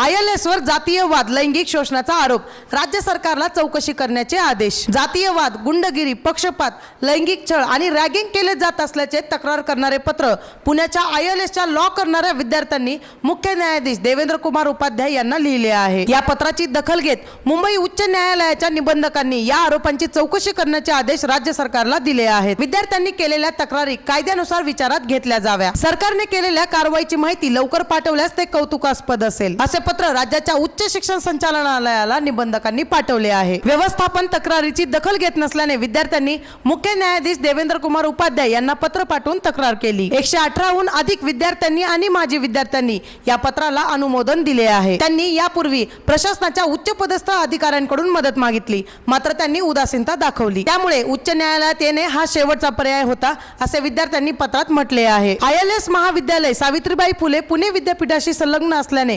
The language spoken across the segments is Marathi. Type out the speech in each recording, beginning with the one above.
आय एल एस वर जातीयवाद लैंगिक शोषणाचा आरोप. राज्य सरकारला चौकशी करण्याचे आदेश. जातीयवाद गुंडगिरी पक्षपात लैंगिक छळ आणि रॅगिंग केले जात असल्याचे तक्रार करणारे पत्र पुण्याच्या आय एल एसच्या लॉ करणाऱ्या विद्यार्थ्यांनी मुख्य न्यायाधीश देवेंद्र कुमार उपाध्याय यांना लिहिले आहे. या पत्राची दखल घेत मुंबई उच्च न्यायालयाच्या निबंधकांनी या आरोपांची चौकशी करण्याचे आदेश राज्य सरकारला दिले आहेत. विद्यार्थ्यांनी केलेल्या तक्रारी कायद्यानुसार विचारात घेतल्या जाव्या. सरकारने केलेल्या कारवाईची माहिती लवकर पाठवल्यास ते कौतुकास्पद असेल. असे पत्र राज्याच्या उच्च शिक्षण संचालनालयाला निबंधकांनी पाठवले आहे. व्यवस्थापन तक्रारीची दखल घेत नसल्याने विद्यार्थ्यांनी मुख्य न्यायाधीश देवेंद्र कुमार उपाध्याय यांना पत्र पाठवून तक्रार केली. एकशे अठराहून अधिक विद्यार्थ्यांनी आणि माजी विद्यार्थ्यांनी या पत्राला अनुमोदन दिले आहे. त्यांनी यापूर्वी प्रशासनाच्या उच्च पदस्थ अधिकाऱ्यांकडून मदत मागितली. मात्र त्यांनी उदासीनता दाखवली. त्यामुळे उच्च न्यायालयात येणे हा शेवटचा पर्याय होता असे विद्यार्थ्यांनी पत्रात म्हटले आहे. आय एल एस महाविद्यालय सावित्रीबाई फुले पुणे विद्यापीठाशी संलग्न असल्याने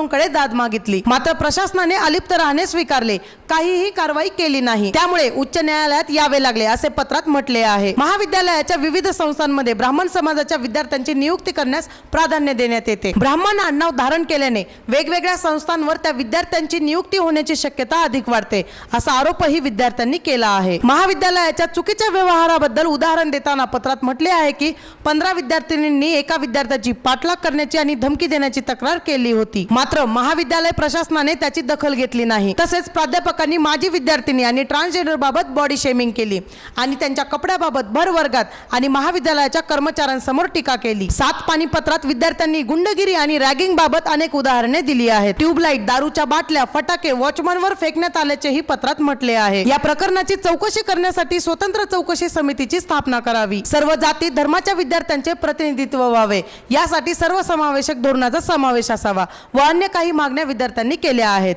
कुलगुरूंकडे दाद मागितली. मात्र प्रशासनाने अलिप्त राहणे स्वीकारले. काहीही कारवाई केली नाही. त्यामुळे उच्च न्यायालयात यावे लागले असे पत्रात म्हटले आहे. महाविद्यालयाच्या विविध संस्थांमध्ये ब्राह्मण समाजाच्या विद्यार्थ्यांची नियुक्ती करण्यास प्राधान्य देण्यात येते. ब्राह्मण आडनाव धारण केल्याने वेगवेगळ्या संस्थांवर त्या विद्यार्थ्यांची नियुक्ती होण्याची शक्यता अधिक वाढते असा आरोपही विद्यार्थ्यांनी केला आहे. महाविद्यालयाच्या चुकीच्या व्यवहाराबद्दल उदाहरण देताना पत्रात म्हटले आहे की पंधरा विद्यार्थिनींनी एका विद्यार्थ्याची पाठलाग करण्याची आणि धमकी देण्याची तक्रार केली होती. मात्र महाविद्यालय प्रशासनाने त्याची दखल घेतली नाही. तसेच प्राध्यापकांनी माजी विद्यार्थिनी आणि ट्रान्सजेंडर बाबत बॉडी शेमिंग केली आणि त्यांच्या कपड्याबाबत भर वर्गात आणि महाविद्यालयाच्या कर्मचाऱ्यांसमोर टीका केली. सात पाणीपत्रात विद्यार्थ्यांनी गुंडगिरी आणि रॅगिंग बाबत अनेक उदाहरणे दिली आहेत. ट्यूबलाईट दारूच्या बाटल्या फटाके वॉचमनवर फेकण्यात आल्याचेही पत्रात म्हटले आहे. या प्रकरणाची चौकशी करण्यासाठी स्वतंत्र चौकशी समितीची स्थापना करावी. सर्व जाती धर्माच्या विद्यार्थ्यांचे प्रतिनिधित्व व्हावे. यासाठी सर्वसमावेशक धोरणाचा समावेश असावा. व अन्य काही मागण्या विद्यार्थ्यांनी केल्या आहेत.